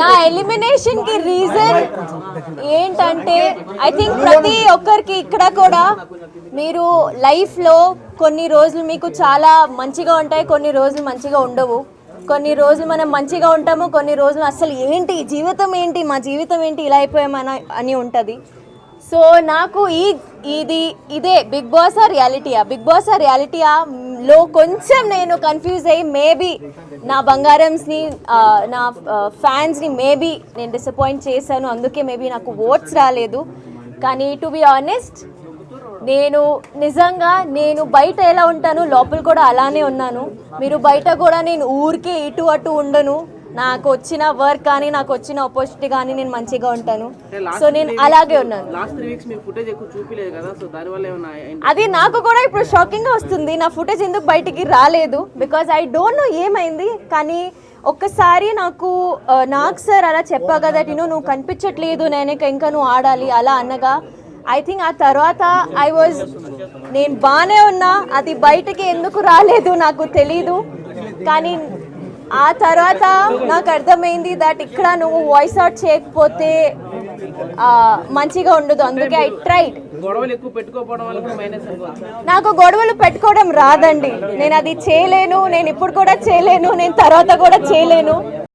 నా ఎలిమినేషన్కి రీజన్ ఏంటంటే ఐ థింక్ ప్రతి ఒక్కరికి ఇక్కడ కూడా మీరు లైఫ్లో కొన్ని రోజులు మీకు చాలా మంచిగా ఉంటాయి కొన్ని రోజులు మంచిగా ఉండవు. కొన్ని రోజులు మనం మంచిగా ఉంటాము కొన్ని రోజులు అసలు ఏంటి జీవితం ఏంటి మా జీవితం ఏంటి ఇలా అయిపోయామని అని ఉంటుంది. సో నాకు ఈ ఇది ఇదే బిగ్ బాస్ ఆ రియాలిటీయా బిగ్ బాస్ ఆ రియాలిటీయా లో కొంచెం నేను కన్ఫ్యూజ్ అయ్యి మేబీ నా బంగారంస్ని నా ఫ్యాన్స్ని మేబీ నేను డిసప్పాయింట్ చేశాను. అందుకే మేబీ నాకు ఓట్స్ రాలేదు. కానీ టు బి ఆనెస్ట్ నేను నిజంగా నేను బయట ఎలా ఉంటాను లోపల కూడా అలానే ఉన్నాను. మీరు బయట కూడా నేను ఊరికే ఇటు అటు ఉండను. నాకు వచ్చిన వర్క్ కానీ నాకు వచ్చిన ఆపర్చునిటీ కానీ నేను మంచిగా ఉంటాను. సో నేను అలాగే ఉన్నాను. అది నాకు కూడా ఇప్పుడు షాకింగ్గా వస్తుంది. నా ఫుటేజ్ ఎందుకు బయటికి రాలేదు? బికాజ్ ఐ డోంట్ నో ఏమైంది కానీ ఒక్కసారి నాకు నాకు సార్ అలా చెప్పా కదా నేను నువ్వు కనిపించట్లేదు నేను ఇక ఇంకా నువ్వు ఆడాలి అలా అనగా ఐ థింక్ ఆ తర్వాత ఐ వాజ్ నేను బాగానే ఉన్నా అది బయటికి ఎందుకు రాలేదు నాకు తెలీదు. కానీ ఆ తర్వాత నాకు అర్థమైంది దట్ ఇక్కడ నువ్వు వాయిస్ అవుట్ చేయకపోతే మంచిగా ఉండదు. అందుకే ఐ ట్రైడ్ నాకు గొడవలు పెట్టుకోవడం రాదండి. నేను అది చేయలేను నేను ఇప్పుడు కూడా చేయలేను నేను తర్వాత కూడా చేయలేను.